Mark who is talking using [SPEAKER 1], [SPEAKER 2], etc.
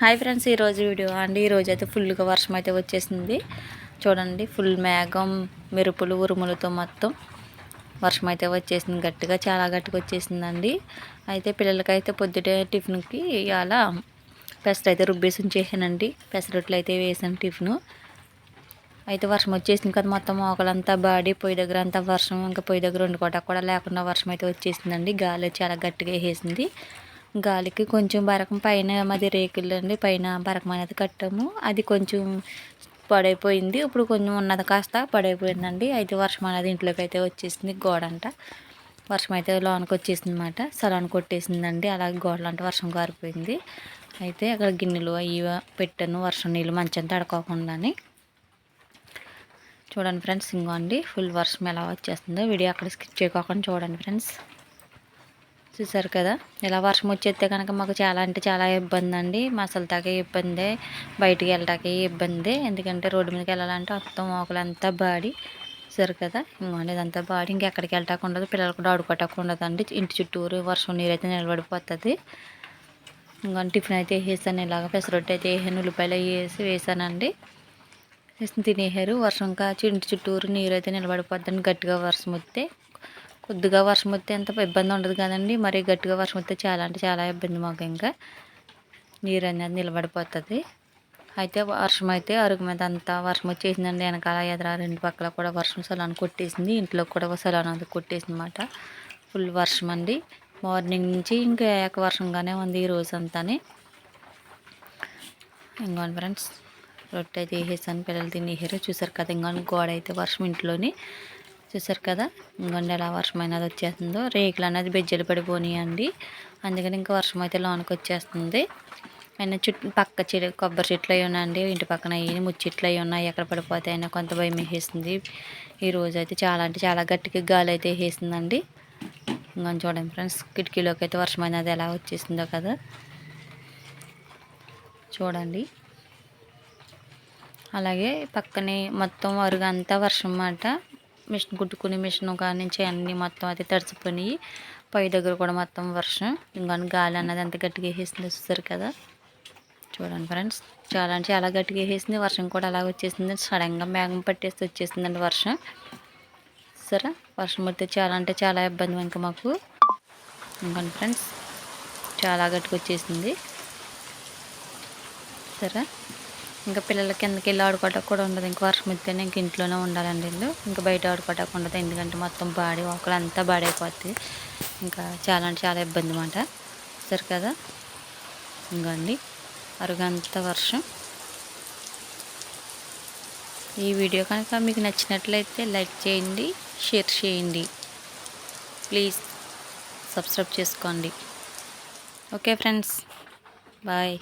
[SPEAKER 1] Hi friends ఈరోజు video అండి. ఈరోజు అయితే ఫుల్గా వర్షం అయితే వచ్చేసింది. చూడండి ఫుల్ మేఘం మెరుపులు ఉరుములతో మొత్తం వర్షం అయితే వచ్చేసింది. గట్టిగా చాలా గట్టిగా వచ్చేసిందండి. అయితే పిల్లలకైతే పొద్దుటే టిఫిన్కి ఇవాళ పెసరు అయితే రుబ్బేసి ఉంచేసానండి పెసరొట్లు అయితే వేసాను టిఫిన్. అయితే వర్షం వచ్చేసింది కదా మొత్తం మోకలంతా బాడీ పొయ్యి దగ్గర అంతా వర్షం ఇంకా పొయ్యి దగ్గర వండుకోవటం కూడా లేకుండా వర్షం అయితే వచ్చేసిందండి. గాలి చాలా గట్టిగా వేసేసింది గాలికి కొంచెం బరకం పైన మాది రేకులు అండి పైన బరకం అనేది కట్టాము. అది కొంచెం పడైపోయింది. ఇప్పుడు కొంచెం ఉన్నది కాస్త పడైపోయిందండి. అయితే వర్షం అనేది ఇంట్లోకి అయితే వచ్చేసింది గోడ అంట వర్షం అయితే లోనకి వచ్చేసింది అనమాట సలాన్ కొట్టేసిందండి. అలాగే గోడలంటే వర్షం కారిపోయింది అయితే అక్కడ గిన్నెలు అవి పెట్టాను. వర్షం నీళ్ళు మంచం తడుకోకుండాని. చూడండి ఫ్రెండ్స్ ఇంకో అండి ఫుల్ వర్షం ఎలా వచ్చేస్తుందో. వీడియో అక్కడ స్కిప్ చేయకోకుండా చూడండి ఫ్రెండ్స్. చూసారు కదా? ఇలా వర్షం వచ్చేస్తే కనుక మాకు చాలా అంటే చాలా ఇబ్బంది అండి మసలుతాకే ఇబ్బంది. బయటికి వెళ్ళటానికి ఇబ్బంది. ఎందుకంటే రోడ్డు మీదకి వెళ్ళాలంటే మొత్తం మోకలంతా బాడి. చూసారు కదా? ఇంకోండి ఇదంతా బాడి. ఇంకెక్కడికి వెళ్ళటానికి ఉండదు. పిల్లలు కూడా ఆడుకోవటానికి ఉండదు అండి ఇంటి చుట్టూరు వర్షం నీరు అయితే నిలబడిపోతుంది. ఇంకా టిఫిన్ అయితే వేసాను ఇలాగ పెసరొట్టి అయితే వేసాను. ఉల్లిపాయలు వేసి వేసానండి. వేసి తినేసారు. వర్షం కాచి ఇంటి చుట్టూరు నీరు అయితే నిలబడిపోద్దండి. గట్టిగా వర్షం వస్తే. కొద్దిగా వర్షం వస్తే ఎంత ఇబ్బంది ఉండదు కదండి. మరి గట్టిగా వర్షం వస్తే చాలా అంటే చాలా ఇబ్బంది మాకు ఇంకా. నీరు అనేది నిలబడిపోతుంది. అయితే వర్షం అయితే అరుగు మీద అంతా వర్షం వచ్చేసిందండి. వెనకాల ఎదుర రెండు పక్కల కూడా వర్షం సలాన్ కొట్టేసింది. ఇంట్లో కూడా సలాన్ అది కొట్టేసింది అనమాట ఫుల్ వర్షం అండి. మార్నింగ్ నుంచి ఇంకా ఏక వర్షంగానే ఉంది ఈ రోజు అంతానే ఇంకోండి ఫ్రెండ్స్ రొట్టె అయితే పిల్లలు తినేసారు. చూసారు కదా ఇంకోని గోడ అయితే వర్షం ఇంట్లోని. చూసారు కదా? ఇంకొండ ఎలా వర్షం అనేది వచ్చేస్తుందో. రేకులు అనేది బెజ్జలు పడిపోనియండి. అందుకని ఇంకా వర్షం అయితే లోనికి వచ్చేస్తుంది. అయినా చుట్టూ పక్క చెడు కొబ్బరి చెట్లు అవి ఉన్నాయండి. ఇంటి పక్కన అయ్యి ముచ్చెట్లు అయి అవి ఉన్నాయి. ఎక్కడ పడిపోతే అయినా కొంత భయం వేసేసింది ఈరోజు అయితే చాలా అంటే చాలా గట్టిగా గాలి అయితే వేసిందండి ఇంకా చూడండి ఫ్రెండ్స్ కిటికీలోకి అయితే వర్షం అనేది ఎలా వచ్చేసిందో కదా? చూడండి. అలాగే పక్కనే మొత్తం అరుగంతా వర్షం అన్నమాట. మిషన్ కుట్టుకునే మిషన్ నుంచి అన్నీ మొత్తం అయితే తడిసిపోయి పై దగ్గర కూడా మొత్తం వర్షం. ఇంకా గాలి అన్నది ఎంత గట్టిగా వేసేసింది చూస్తారు కదా? చూడండి ఫ్రెండ్స్ చాలా అంటే చాలా గట్టిగా వేసేసింది వర్షం కూడా అలాగ వచ్చేసింది. సడన్గా మేఘం పట్టేసి వచ్చేసిందండి వర్షం. సరే వర్షం పడితే చాలా అంటే చాలా ఇబ్బంది ఇంకా మాకు. ఇంకా ఫ్రెండ్స్ చాలా గట్టిగా వచ్చేసింది. సరే. ఇంకా పిల్లల కిందకి వెళ్ళి ఆడుకోవటం కూడా ఉండదు. ఇంకా వర్షం ఇస్తేనే ఇంక ఇంట్లోనే ఉండాలండి ఇల్లు. ఇంకా బయట ఆడుకోవటం ఉండదు. ఎందుకంటే మొత్తం బాడీ ఒకళ్ళంతా బాడైపోతుంది ఇంకా చాలా అంటే చాలా ఇబ్బంది అన్నమాట. సరే కదా? ఇంకండి అరుగంత వర్షం. ఈ వీడియో కనుక మీకు నచ్చినట్లయితే లైక్ చేయండి షేర్ చేయండి. ప్లీజ్ సబ్స్క్రైబ్ చేసుకోండి. Okay friends. బాయ్.